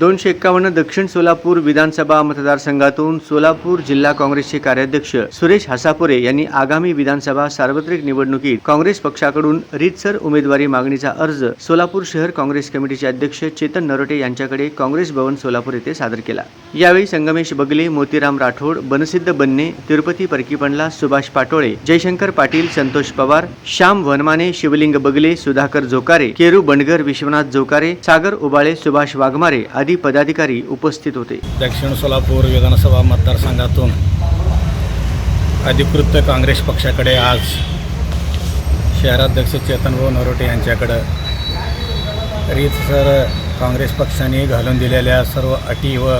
दोनशे एक्कावन्न दक्षिण सोलापूर विधानसभा मतदारसंघातून सोलापूर जिल्हा काँग्रेसचे कार्याध्यक्ष सुरेश हसापुरे यांनी आगामी विधानसभा सार्वत्रिक निवडणुकीत काँग्रेस पक्षाकडून रीतसर उमेदवारी मागणीचा अर्ज सोलापूर शहर काँग्रेस कमिटीचे अध्यक्ष चेतन नरोटे यांच्याकडे काँग्रेस भवन सोलापूर येथे सादर केला. यावेळी संगमेश बगले मोतीराम राठोड बनसिद्ध बन्ने तिरुपती परकीपणला सुभाष पाटोळे जयशंकर पाटील संतोष पवार श्याम वनमाने शिवलिंग बगले सुधाकर जोकारे केरू बंडगर विश्वनाथ जोकारे सागर उबाळे सुभाष वाघमारे आदी पदाधिकारी उपस्थित होते. दक्षिण सोलापूर विधानसभा मतदारसंघातून अधिकृत काँग्रेस पक्षाकडे आज शहराध्यक्ष चेतनभाऊ नरोटे यांच्याकडं रीतसर काँग्रेस पक्षाने घालून दिलेल्या सर्व अटी व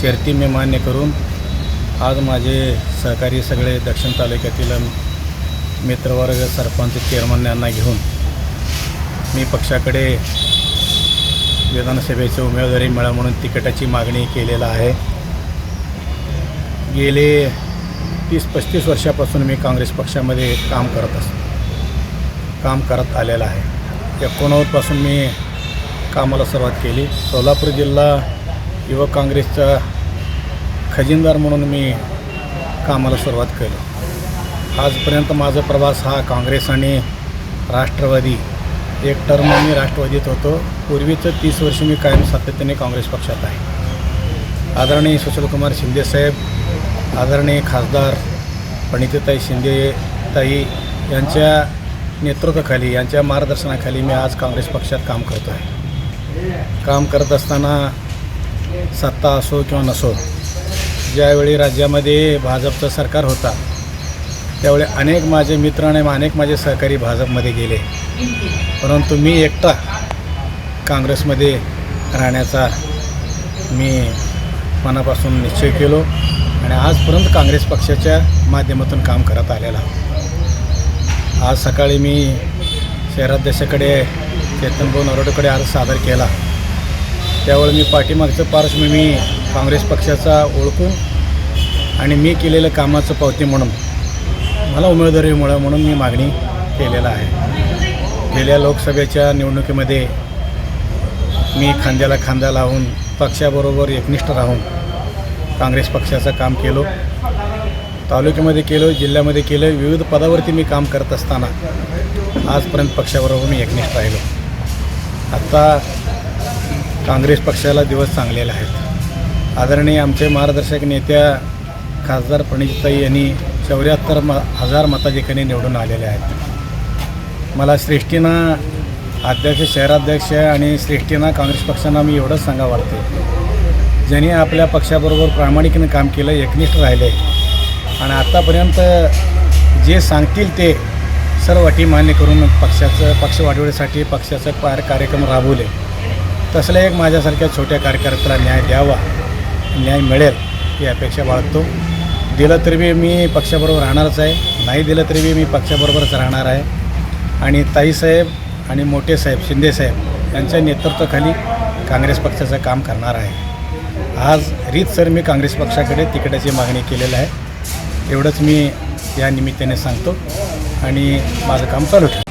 शर्ती मी मान्य करून आज माझे सहकारी सगळे दक्षिण तालुक्यातील मित्रवर्ग सरपंच चेअरमन यांना घेऊन मी पक्षाकडे विधानसभेचं उमेदवारी मिळा म्हणून तिकिटाची मागणी केलेला आहे. गेले तीस पस्तीस वर्षापासून मी काँग्रेस पक्षामध्ये काम करत असतो काम करत आलेलं आहे. एकोणनव्वदपासून मी कामाला सुरुवात केली. सोलापूर जिल्हा युवक काँग्रेसचा खजिनदार म्हणून मी कामाला सुरुवात केली. आजपर्यंत माझा प्रवास हा काँग्रेस आणि राष्ट्रवादी एक टर्म मी राष्ट्रवादीत होतो. पूर्वीचं तीस वर्ष मी कायम सातत्याने काँग्रेस पक्षात आहे. आदरणीय सुशीलकुमार शिंदेसाहेब आदरणीय खासदार प्रणितीताई शिंदेताई यांच्या नेतृत्वाखाली यांच्या मार्गदर्शनाखाली मी आज काँग्रेस पक्षात काम करतो आहे काम करत असताना सत्ता असो किंवा नसो ज्यावेळी राज्यामध्ये भाजपचं सरकार होता त्यावेळी अनेक माझे मित्र आणि अनेक माझे सहकारी भाजपमध्ये गेले. परंतु मी एकटा काँग्रेसमध्ये राहण्याचा मी मनापासून निश्चय केलो आणि आजपर्यंत काँग्रेस पक्षाच्या माध्यमातून काम करत आलेला. आज सकाळी मी शहराध्यक्षाकडे चेतनभाऊ नरोडेकडे अर्ज सादर केला. त्यावेळी मी पाठीमागचं पार्श्व मी काँग्रेस पक्षाचा ओळखून आणि मी केलेलं कामाचं पावती म्हणून मला उमेदवारी मिळावं म्हणून मी मागणी केलेला आहे. गेल्या लोकसभेच्या निवडणुकीमध्ये मी खांद्याला खांदा लावून पक्षाबरोबर एकनिष्ठ राहून काँग्रेस पक्षाचं काम केलो. तालुक्यामध्ये केलो जिल्ह्यामध्ये केलं विविध पदावरती मी काम करत असताना आजपर्यंत पक्षाबरोबर मी एकनिष्ठ राहिलो. आत्ता काँग्रेस पक्षाला दिवस चांगलेले आहेत. आदरणीय आमचे मार्गदर्शक नेत्या खासदार प्रणितताई यांनी चौऱ्याहत्तर म हजार मताधिकांनी निवडून आलेले आहेत. मला श्रेष्ठीनं अध्यक्ष शहराध्यक्ष आणि श्रेष्ठीनं काँग्रेस पक्षांना मी एवढंच सांगा वाटते. ज्यांनी आपल्या पक्षाबरोबर प्रामाणिकनं काम केलं एकनिष्ठ राहिले आणि आत्तापर्यंत जे सांगतील ते सर्व अटी मान्य करून पक्षाचं पक्ष वाढवण्यासाठी पक्षाचं पार कार्यक्रम राबवले. तसल्या एक माझ्यासारख्या छोट्या कार्यकर्त्याला न्याय द्यावा न्याय मिळेल ही अपेक्षा बाळगतो. दिलं तरी बी मी पक्षाबरोबर राहणारच आहे. नाही दिलं तरी बी मी पक्षाबरोबरच राहणार आहे. आणि ताईसाहेब आणि मोठे साहेब शिंदेसाहेब यांच्या नेतृत्वाखाली काँग्रेस पक्षाचं काम करणार आहे. आज रीतसर मी काँग्रेस पक्षाकडे तिकिटाची मागणी केलेलं आहे. एवढंच मी या निमित्ताने सांगतो. आणि माझं काम चालू ठेवतो.